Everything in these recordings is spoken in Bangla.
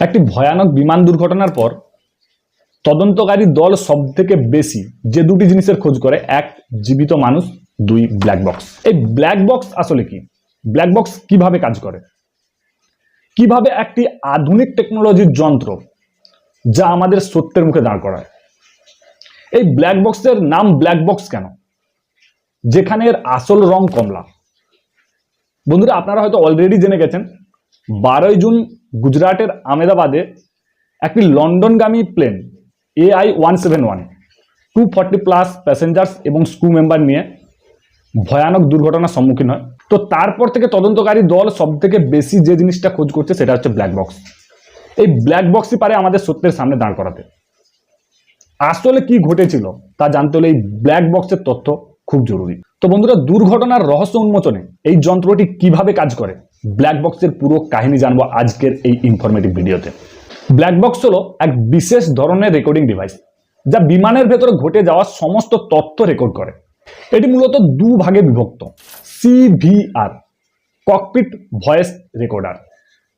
একটি ভয়ানক বিমান দুর্ঘটনার পর তদন্তকারী দল সব থেকে বেশি যে দুটি জিনিসের খোঁজ করে, এক, জীবিত মানুষ, দুই ব্ল্যাক বক্স এই ব্ল্যাক বক্স আসলে কি? ব্ল্যাক বক্স কীভাবে কাজ করে? কীভাবে একটি আধুনিক টেকনোলজির যন্ত্র যা আমাদের সত্যের মুখে দাঁড় করায়? এই ব্ল্যাক বক্সের নাম ব্ল্যাক বক্স কেন? যেখানে এর আসল রং কমলা। বন্ধুরা, আপনারা হয়তো অলরেডি জেনে গেছেন বারোই জুন গুজরাটের আমেদাবাদে একটি লন্ডনগামী plane AI one seven one two forty plus passengers এবং স্ক্রু মেম্বার নিয়ে ভয়ানক দুর্ঘটনার সম্মুখীন হয়। তো তারপর থেকে তদন্তকারী দল সব থেকে বেশি যে জিনিসটা খোঁজ করছে সেটা হচ্ছে ব্ল্যাক বক্স এই ব্ল্যাক বক্সই পারে আমাদের সত্যের সামনে দাঁড় করাতে। আসলে কি ঘটেছিল তা জানতে হলে এই ব্ল্যাক বক্সের তথ্য খুব জরুরি। তো বন্ধুরা, দুর্ঘটনার রহস্য উন্মোচনে এই যন্ত্রটি কীভাবে কাজ করে? ব্ল্যাক বক্সের পুরো কাহিনী জানব আজকের এই ইনফরমেটিভ ভিডিওতে। ব্ল্যাক বক্স হলো এক বিশেষ ধরনের রেকর্ডিং ডিভাইস যা বিমানের ভেতরে ঘটে যাওয়া সমস্ত তথ্য রেকর্ড করে। এটি মূলত দু ভাগে বিভক্ত সিভিআর ককপিট ভয়েস রেকর্ডার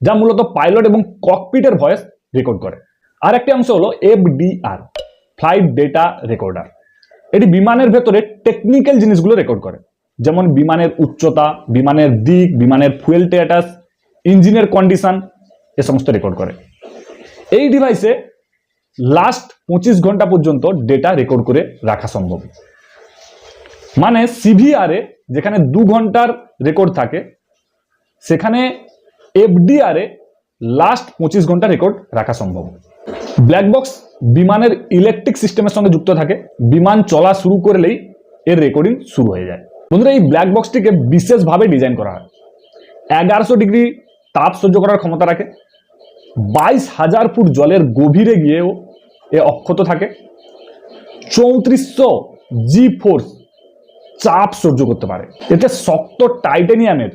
যা মূলত পাইলট এবং ককপিটের ভয়েস রেকর্ড করে। আর একটি অংশ হলো এফডিআর ফ্লাইট ডেটা রেকর্ডার এটি বিমানের ভেতরে টেকনিক্যাল জিনিসগুলো রেকর্ড করে। যেমন বিমানের উচ্চতা, বিমানের দিক, বিমানের ফুয়েল স্ট্যাটাস ইঞ্জিনের কন্ডিশন এ সমস্ত রেকর্ড করে। এই ডিভাইসে লাস্ট পঁচিশ ঘণ্টা পর্যন্ত ডেটা রেকর্ড করে রাখা সম্ভব। মানে সিভিআরে যেখানে দু ঘণ্টার রেকর্ড থাকে, সেখানে এফডিআরে লাস্ট পঁচিশ ঘণ্টা রেকর্ড রাখা সম্ভব। ব্ল্যাক বক্স বিমানের ইলেকট্রিক সিস্টেমের সঙ্গে যুক্ত থাকে, বিমান চলা শুরু করলেই এর রেকর্ডিং শুরু হয়ে যায়। বন্ধুরা, এই ব্ল্যাক বক্সটিকে বিশেষভাবে ডিজাইন করা হয়। এগারোশো ডিগ্রি তাপ সহ্য করার ক্ষমতা রাখে। বাইশ হাজার ফুট জলের গভীরে গিয়েও এ অক্ষত থাকে। চৌত্রিশশো জি ফোর্স চাপ সহ্য করতে পারে। এতে শক্ত টাইটেনিয়ামের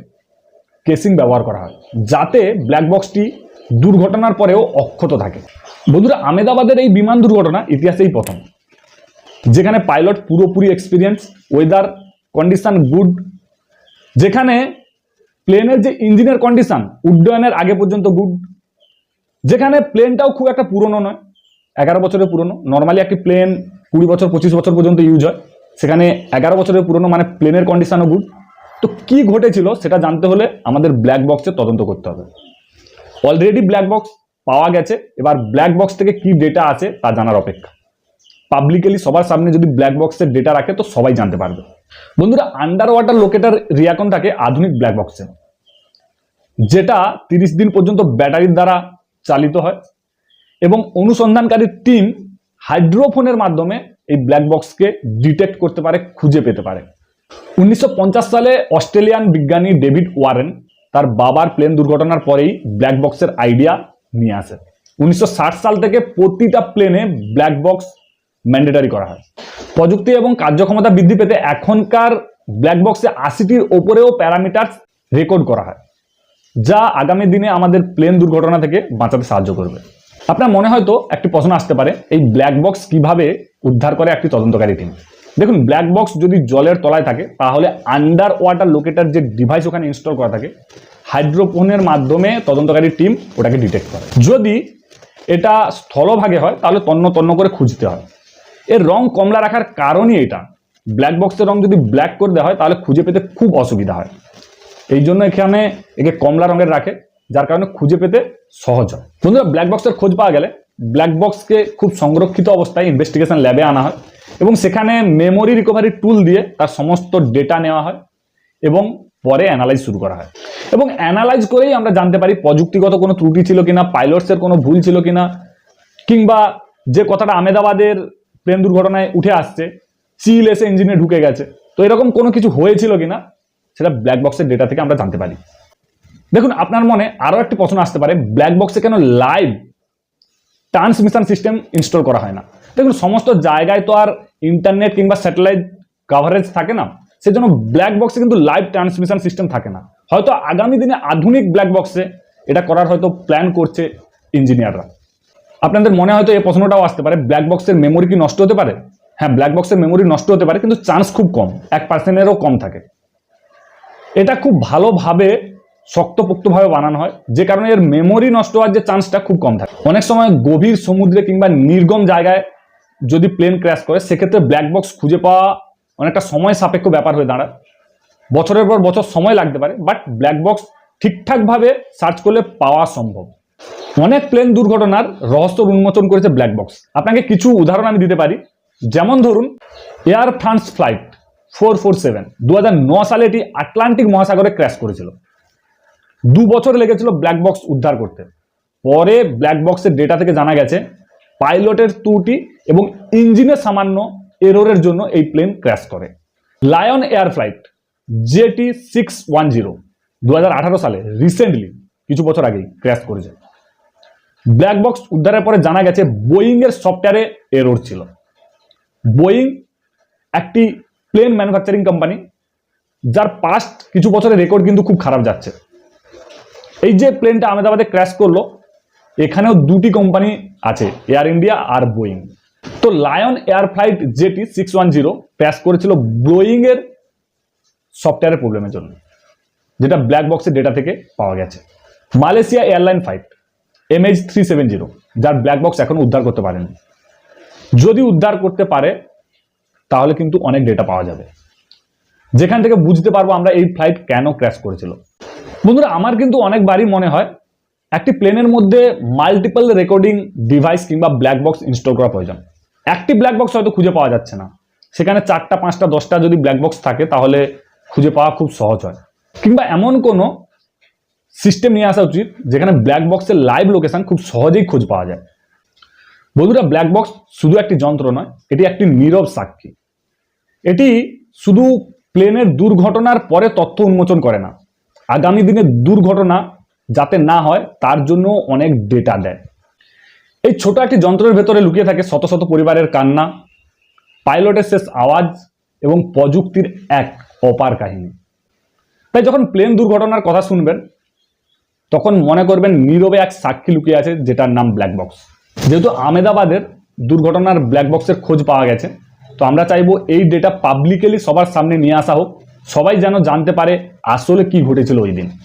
কেসিং ব্যবহার করা হয়, যাতে ব্ল্যাক বক্সটি দুর্ঘটনার পরেও অক্ষত থাকে। বন্ধুরা আমেদাবাদের এই বিমান দুর্ঘটনা ইতিহাসেই প্রথম, যেখানে পাইলট পুরোপুরি এক্সপিরিয়েন্স ওয়েদার কন্ডিশন গুড যেখানে প্লেনের যে ইঞ্জিনের কন্ডিশন উড্ডয়নের আগে পর্যন্ত গুড যেখানে প্লেনটাও খুব একটা পুরনো নয়, এগারো বছরের পুরনো নর্মালি একটি প্লেন কুড়ি বছর, পঁচিশ বছর পর্যন্ত ইউজ হয়, সেখানে এগারো বছরের পুরনো মানে প্লেনের কন্ডিশনও গুড তো কি ঘটেছিল সেটা জানতে হলে আমাদের ব্ল্যাক বক্সের তদন্ত করতে হবে। অলরেডি ব্ল্যাক বক্স পাওয়া গেছে, এবার ব্ল্যাক বক্স থেকে কি ডেটা আছে তা জানার অপেক্ষা। পাবলিক্যালি সবার সামনে যদি ব্ল্যাক বক্সের ডেটা রাখে তো সবাই জানতে পারবে। বন্ধুরা আন্ডার ওয়াটার লোকেটার রিয়াকন থাকে আধুনিক ব্ল্যাক বক্সে যেটা তিরিশ দিন পর্যন্ত ব্যাটারির দ্বারা চালিত হয় এবং অনুসন্ধানকারী টিম হাইড্রোফোনের মাধ্যমে এই ব্ল্যাক বক্সকে ডিটেক্ট করতে পারে, খুঁজে পেতে পারে। উনিশশো পঞ্চাশ সালে অস্ট্রেলিয়ান বিজ্ঞানী ডেভিড ওয়ারেন তার বাবার প্লেন দুর্ঘটনার পরেই ব্ল্যাক বক্সের আইডিয়া নিয়ে আসে উনিশশো ষাট সাল থেকে প্রতিটা প্লেনে ব্ল্যাক বক্স ম্যান্ডেটারি করা হয়। প্রযুক্তি এবং কার্যক্ষমতা বৃদ্ধি পেতে এখনকার ব্ল্যাক বক্সে আশিটির ওপরেও প্যারামিটার রেকর্ড করা হয়, যা আগামী দিনে আমাদের প্লেন দুর্ঘটনা থেকে বাঁচাতে সাহায্য করবে। আপনার মনে হয়তো একটি প্রশ্ন আসতে পারে, এই ব্ল্যাক বক্স কীভাবে উদ্ধার করে একটি তদন্তকারী টিম দেখুন ব্ল্যাক বক্স যদি জলের তলায় থাকে, তাহলে আন্ডার ওয়াটার লোকেটার যে ডিভাইস ওখানে ইনস্টল করা থাকে হাইড্রোফোনের মাধ্যমে তদন্তকারী টিম ওটাকে ডিটেক্ট করে। যদি এটা স্থলভাগে হয়, তাহলে তন্ন তন্ন করে খুঁজতে হয়। এর রং কমলা রাখার কারণই এটা। ব্ল্যাক বক্সের রং যদি ব্ল্যাক করে দেওয়া হয়, তাহলে খুঁজে পেতে খুব অসুবিধা হয়। এই জন্য এখানে একে কমলা রঙের রাখে, যার কারণে খুঁজে পেতে সহজ হয়। বন্ধুরা ব্ল্যাক বক্সের খোঁজ পাওয়া গেলে ব্ল্যাক বক্সকে খুব সংরক্ষিত অবস্থায় ইনভেস্টিগেশন ল্যাবে আনা হয় এবং সেখানে মেমোরি রিকভারি টুল দিয়ে তার সমস্ত ডেটা নেওয়া হয় এবং পরে অ্যানালাইজ শুরু করা হয়। এবং অ্যানালাইজ করেই আমরা জানতে পারি প্রযুক্তিগত কোনো ত্রুটি ছিল কিনা পাইলটসের কোনো ভুল ছিল কিনা, কিংবা যে কথাটা আমেদাবাদের প্লেন দুর্ঘটনায় উঠে আসছে চিল এসে ইঞ্জিনে ঢুকে গেছে। তো এরকম কোনো কিছু হয়েছিল কিনা, সেটা ব্ল্যাক বক্সের ডেটা থেকে আমরা জানতে পারি। দেখুন, আপনার মনে আরও একটি প্রশ্ন আসতে পারে ব্ল্যাক বক্সে কেন লাইভ ট্রান্সমিশন সিস্টেম ইনস্টল করা হয় না? দেখুন, সমস্ত জায়গায় তো আর ইন্টারনেট কিংবা স্যাটেলাইট কাভারেজ থাকে না, সেজন্য ব্ল্যাক বক্সে কিন্তু লাইভ ট্রান্সমিশন সিস্টেম থাকে না। হয়তো আগামী দিনে আধুনিক ব্ল্যাক বক্সে এটা করার হয়তো প্ল্যান করছে ইঞ্জিনিয়াররা আপনাদের মনে হয়তো এই প্রশ্নটাও আসতে পারে ব্ল্যাক বক্সের মেমোরি কি নষ্ট হতে পারে? হ্যাঁ ব্ল্যাক বক্সের মেমোরি নষ্ট হতে পারে, কিন্তু চান্স খুব কম, এক পার্সেন্টেরও কম থাকে। এটা খুব ভালোভাবে, শক্তপোক্তভাবে বানানো হয়, যে কারণে এর মেমোরি নষ্ট হওয়ার যে চান্সটা খুব কম থাকে। অনেক সময় গভীর সমুদ্রে কিংবা নির্গম জায়গায় যদি প্লেন ক্র্যাশ করে, সেক্ষেত্রে ব্ল্যাক বক্স খুঁজে পাওয়া অনেকটা সময় সাপেক্ষ ব্যাপার হয়ে দাঁড়ায়। বছরের পর বছর সময় লাগতে পারে বাট ব্ল্যাক বক্স ঠিকঠাকভাবে সার্চ করলে পাওয়া সম্ভব। অনেক প্লেন দুর্ঘটনার রহস্য উন্মোচন করেছে ব্ল্যাক বক্স আপনাকে কিছু উদাহরণ আমি দিতে পারি। যেমন ধরুন Air France flight four four seven দু সালে এটি আটলান্টিক মহাসাগরে ক্র্যাশ করেছিল। দু বছর লেগেছিল ব্ল্যাক বক্স উদ্ধার করতে। পরে ব্ল্যাক বক্সের ডেটা থেকে জানা গেছে পাইলটের ত্রুটি এবং ইঞ্জিনের সামান্য এরোরের জন্য এই প্লেন ক্র্যাশ করে। Lion Air flight JT six one zero দু হাজার আঠারো সালে রিসেন্টলি কিছু বছর আগেই ক্র্যাশ করেছে। ব্ল্যাক বক্স উদ্ধারের পরে জানা গেছে বোয়িং এর সফটওয়্যারে এরর ছিল। বোয়িং একটি প্লেন ম্যানুফ্যাকচারিং কোম্পানি যার পাস্ট কিছু বছরের রেকর্ড কিন্তু খুব খারাপ যাচ্ছে। এই যে প্লেনটা আহমেদাবাদে ক্র্যাশ করল, এখানেও দুটি কোম্পানি আছে এয়ার ইন্ডিয়া আর বোয়িং তো Lion Air flight JT six one zero crash করেছিল বোয়িং এর সফটওয়্যারের প্রবলেমের জন্য, যেটা ব্ল্যাক বক্সের ডেটা থেকে পাওয়া গেছে। Malaysia airline flight MH three seven zero যার ব্ল্যাক বক্স এখন উদ্ধার করতে পারেনি। যদি উদ্ধার করতে পারে, তাহলে কিন্তু অনেক ডেটা পাওয়া যাবে। যেখান থেকে বুঝতে পারব আমরা এই ফ্লাইট কেন ক্র্যাশ করেছিল। বন্ধুরা, আমার কিন্তু অনেকবারই মনে হয়, একটি প্লেনের মধ্যে মাল্টিপল রেকর্ডিং ডিভাইস কিংবা ব্ল্যাক বক্স ইনস্টল করা প্রয়োজন। একটি ব্ল্যাক বক্স হয়তো খুঁজে পাওয়া যাচ্ছে না। সেখানে চারটা, পাঁচটা, দশটা যদি ব্ল্যাক বক্স থাকে, তাহলে খুঁজে পাওয়া খুব সহজ হয়। কিংবা এমন কোনো সিস্টেম নিয়ে আসা উচিত, যেখানে ব্ল্যাক বক্সের লাইভ লোকেশন খুব সহজেই খোঁজ পাওয়া যায়। বন্ধুরা ব্ল্যাক বক্স শুধু একটি যন্ত্র নয়, এটি একটি নীরব সাক্ষী। এটি শুধু প্লেনের দুর্ঘটনার পরে তথ্য উন্মোচন করে না। আগামী দিনে দুর্ঘটনা যাতে না হয়, তার জন্য অনেক ডেটা দেয়। এই ছোট একটি যন্ত্রের ভেতরে লুকিয়ে থাকে শত শত পরিবারের কান্না পাইলটের শেষ আওয়াজ এবং প্রযুক্তির এক অপার কাহিনী। তাই যখন প্লেন দুর্ঘটনার কথা শুনবেন তখন মনে করবেন নীরবে এক সাক্ষী লুকিয়ে আছে, যেটার নাম ব্ল্যাক বক্স যেহেতু আমেদাবাদের দুর্ঘটনার ব্ল্যাক বক্সের খোঁজ পাওয়া গেছে, তো আমরা চাইব এই ডেটা পাবলিকেলি সবার সামনে নিয়ে আসা হোক, সবাই যেন জানতে পারে আসলে কি ঘটেছিল ওই দিন।